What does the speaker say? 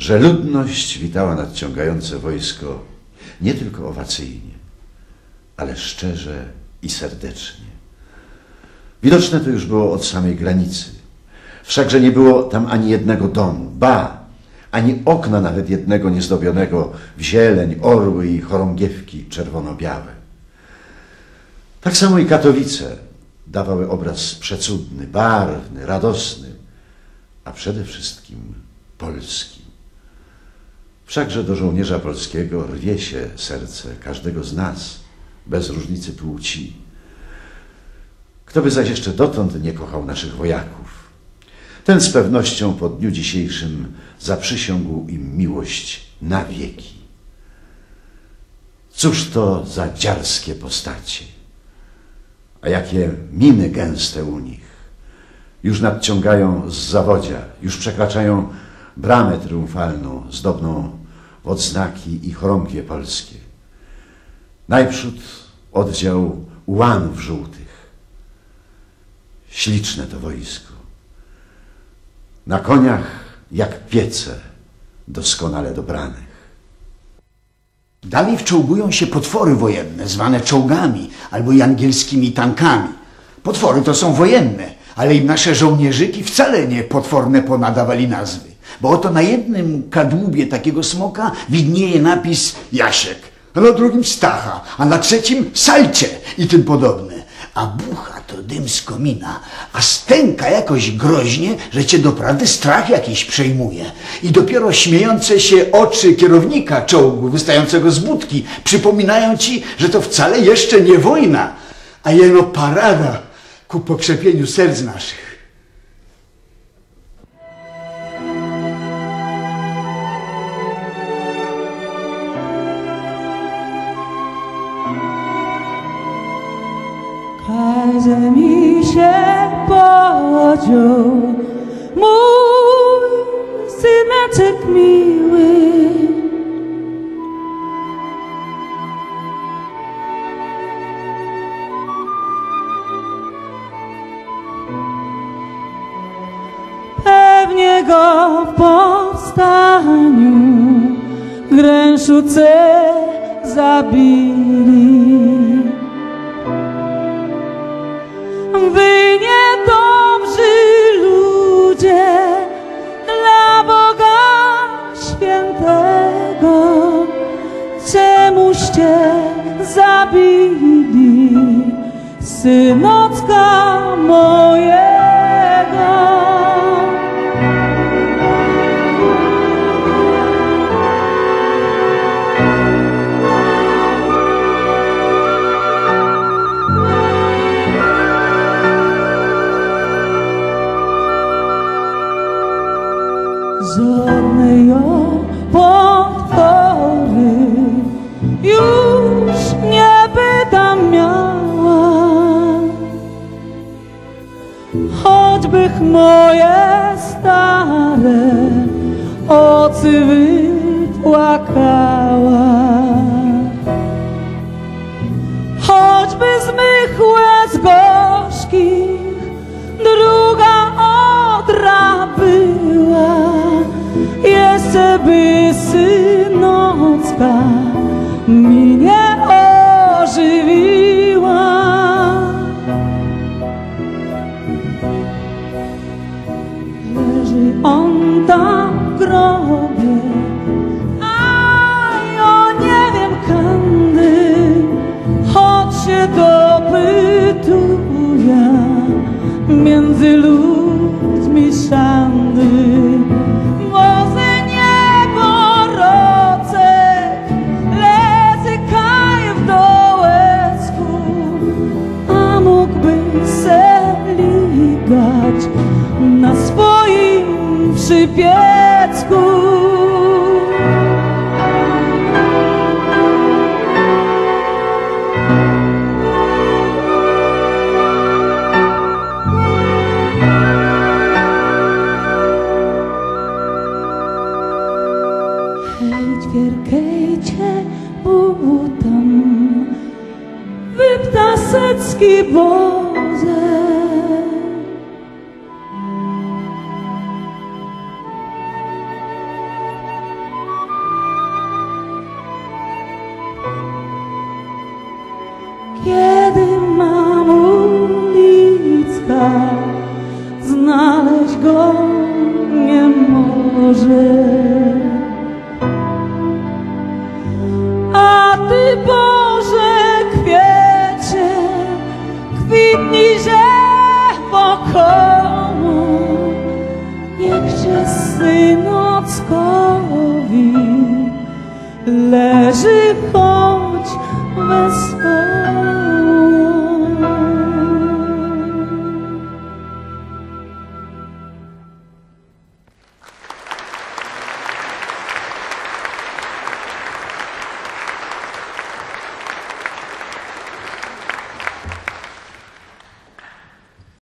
że ludność witała nadciągające wojsko nie tylko owacyjnie, ale szczerze i serdecznie. Widoczne to już było od samej granicy. Wszakże nie było tam ani jednego domu, ba, ani okna nawet jednego niezdobionego w zieleń, orły i chorągiewki czerwono-białe. Tak samo i Katowice dawały obraz przecudny, barwny, radosny, a przede wszystkim polski. Wszakże do żołnierza polskiego rwie się serce każdego z nas, bez różnicy płci. Kto by zaś jeszcze dotąd nie kochał naszych wojaków? Ten z pewnością po dniu dzisiejszym zaprzysiągł im miłość na wieki. Cóż to za dziarskie postacie, a jakie miny gęste u nich. Już nadciągają z zawodzia, już przekraczają bramę triumfalną, zdobną odznaki i chorągwie polskie. Najprzód oddział ułanów żółtych. Śliczne to wojsko. Na koniach jak piece doskonale dobranych. Dalej wczołgują się potwory wojenne, zwane czołgami albo i angielskimi tankami. Potwory to są wojenne, ale im nasze żołnierzyki wcale nie potworne ponadawali nazwy. Bo oto na jednym kadłubie takiego smoka widnieje napis Jasiek, a na drugim Stacha, a na trzecim Salcie i tym podobne. A bucha to dym z komina, a stęka jakoś groźnie, że cię doprawdy strach jakiś przejmuje. I dopiero śmiejące się oczy kierownika czołgu wystającego z budki przypominają ci, że to wcale jeszcze nie wojna, a jeno parada ku pokrzepieniu serc naszych. Każe mi się podział mój syneczek miły. Pewnie go w powstaniu gręszuce zabili. Świętego, czemuście zabili synocka mojego? Nie bydam miała. Choćbych moje stare oczy wypłakała. Choćby zmych łez gorzkich druga odra była, jeszcze by synocka mi na swoim przypiecku. Hej, ćwierkejcie, butam, wy ptasecki znaleźć go nie może. A ty Boże kwiecie, kwitnijże wokoło, niechże synockowi leży choć bez